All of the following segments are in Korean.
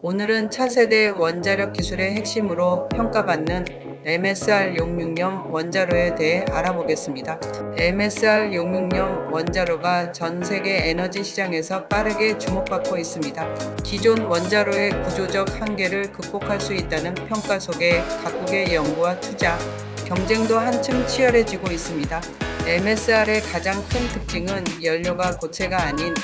오늘은 차세대 원자력 기술의 핵심으로 평가받는 MSR 660 원자로에 대해 알아보겠습니다. MSR 660 원자로가 전 세계 에너지 시장에서 빠르게 주목받고 있습니다. 기존 원자로의 구조적 한계를 극복할 수 있다는 평가 속에 각국의 연구와 투자, 경쟁도 한층 치열해지고 있습니다. MSR의 가장 큰 특징은 연료가 고체가 아닌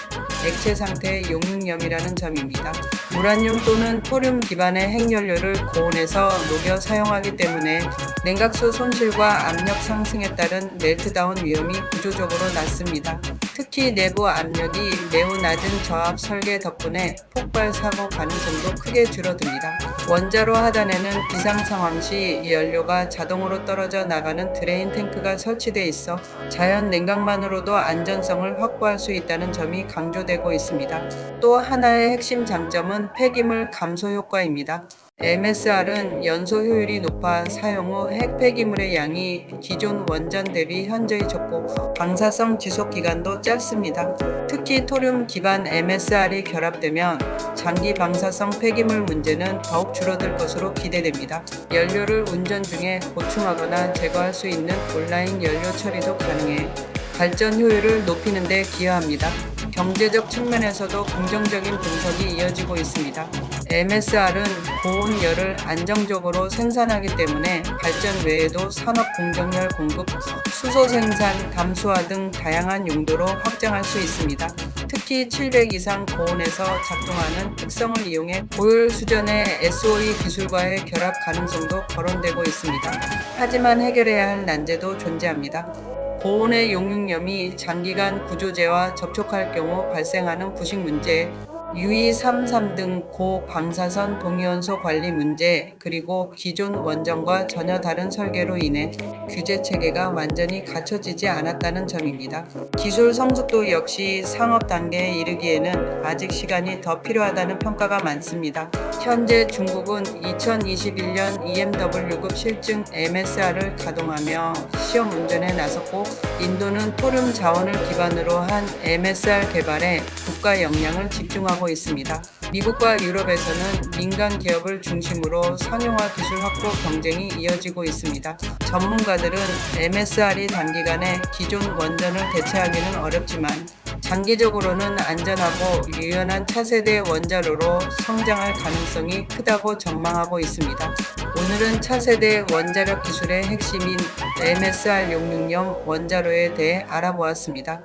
액체 상태의 용융염이라는 점입니다. 우라늄 또는 토륨 기반의 핵연료를 고온에서 녹여 사용하기 때문에 냉각수 손실과 압력 상승에 따른 멜트다운 위험이 구조적으로 낮습니다. 특히 내부 압력이 매우 낮은 저압 설계 덕분에 폭발 사고 가능성도 크게 줄어듭니다. 원자로 하단에는 비상 상황 시 연료가 자동으로 떨어져 나가는 드레인 탱크가 설치돼 있어 자연 냉각만으로도 안전성을 확보할 수 있다는 점이 강조되고 있습니다. 또 하나의 핵심 장점은 폐기물 감소 효과입니다. MSR은 연소 효율이 높아 사용 후 핵 폐기물의 양이 기존 원전 대비 현저히 적고 방사성 지속 기간도 짧습니다. 특히 토륨 기반 MSR이 결합되면 장기 방사성 폐기물 문제는 더욱 줄어들 것으로 기대됩니다. 연료를 운전 중에 보충하거나 제거할 수 있는 온라인 연료 처리도 가능해 발전 효율을 높이는 데 기여합니다. 경제적 측면에서도 긍정적인 분석이 이어지고 있습니다. MSR은 고온열을 안정적으로 생산하기 때문에 발전 외에도 산업 공정열 공급, 수소 생산, 담수화 등 다양한 용도로 확장할 수 있습니다. 특히 700 이상 고온에서 작동하는 특성을 이용해 고열 수전의 SOE 기술과의 결합 가능성도 거론되고 있습니다. 하지만 해결해야 할 난제도 존재합니다. 고온의 용융염이 장기간 구조재와 접촉할 경우 발생하는 부식 문제, 유이 33 등 고 방사선 동위원소 관리 문제, 그리고 기존 원전과 전혀 다른 설계로 인해 규제 체계가 완전히 갖춰지지 않았다는 점입니다. 기술 성숙도 역시 상업 단계에 이르기에는 아직 시간이 더 필요하다는 평가가 많습니다. 현재 중국은 2021년 EMW급 실증 MSR을 가동하며 시험 운전에 나섰고 인도는 토륨 자원을 기반으로 한 MSR 개발에 국가 역량을 집중하 고 있습니다. 미국과 유럽에서는 민간 기업을 중심으로 상용화 기술 확보 경쟁이 이어지고 있습니다. 전문가들은 MSR이 단기간에 기존 원전을 대체하기는 어렵지만 장기적으로는 안전하고 유연한 차세대 원자로로 성장할 가능성이 크다고 전망하고 있습니다. 오늘은 차세대 원자력 기술의 핵심인 MSR 660 원자로에 대해 알아보았습니다.